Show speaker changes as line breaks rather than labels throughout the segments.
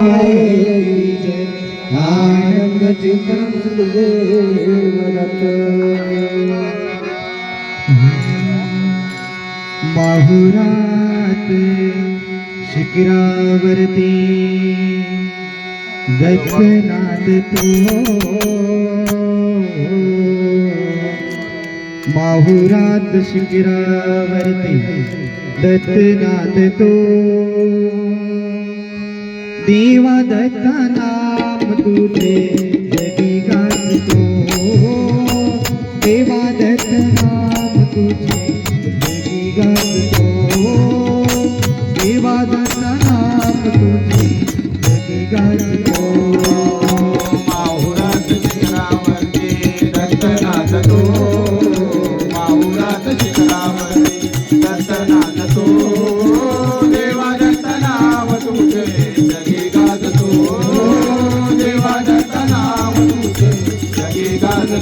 आनंद चित्रं सुदेवदत्त माहुरात शिखरावरती दत्तनाथ तो बाहुरात शिखरावरती दत्तनाथ तो देवा दत्ता नाम तुझे जगी गाजतो देवा दत्त नाम तुझे जगी गाजतो देवा दत्त नाम तुझे जगी गाजतो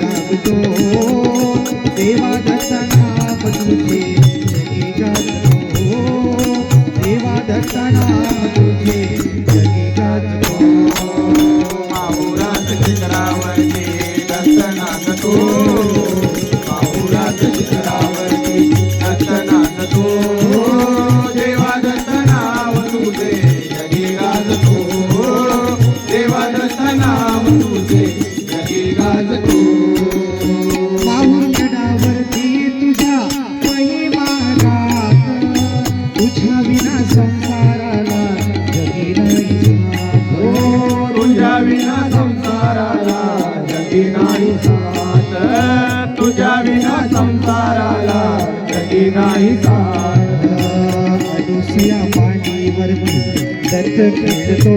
लागतो देवा दत्ता नाम तुझे जगी गाजतो देवा दत्ता नाम तुझे जगी गाजतो
माहुरात शिखरावरती दत्तनाथ दत्त
खेळतो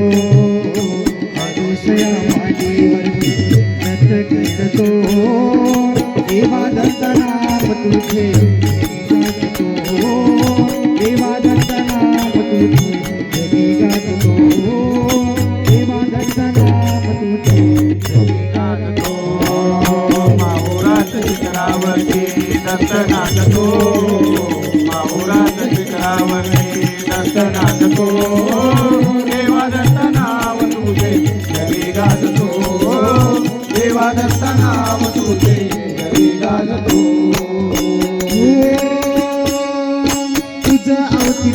अडुसया मांडीवरती दत्त खेळतो देवा दत्त तुझे जगी देवा तुझे जगी देवा तुझे जगी
माहुरात शिखरावरती माहुरात शिखरावरती दत्तनाथ देवा दत्त नाव तुझे जगी गाजतो देवा दत्त नाव तुझे जगी गाजतो
तुझं अवती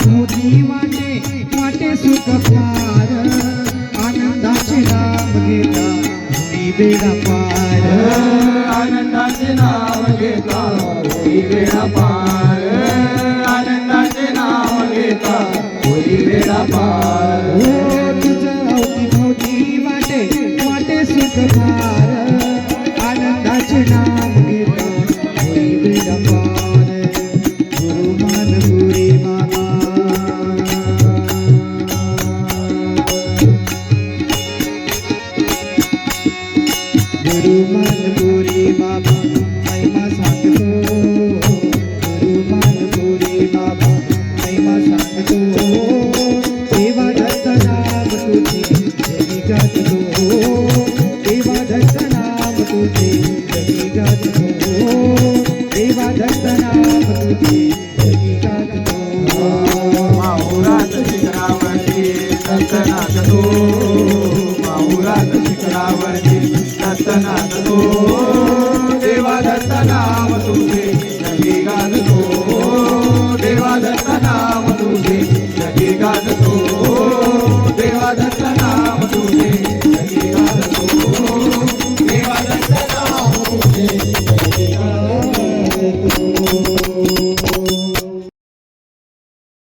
वाटे वाटे सुख फार आनंदाचे घेता पार
आनंदाचे नाव घेता वेळा पार
गुरु मान बाबा महिमा सांगतो गुरु मान बाबा महिमा सांगतो देवा दत्त नाम तुझे जगी गाजतो देवा दत्त नाम तुझे जगी गाजतो देवा दत्त नाम तुझे जगी गाजतो
माहुरात शिखरावरती दत्तनाथ तो माहुरात शिखरावरती दत्तनाथ तो देवा दत्त नाम तुझे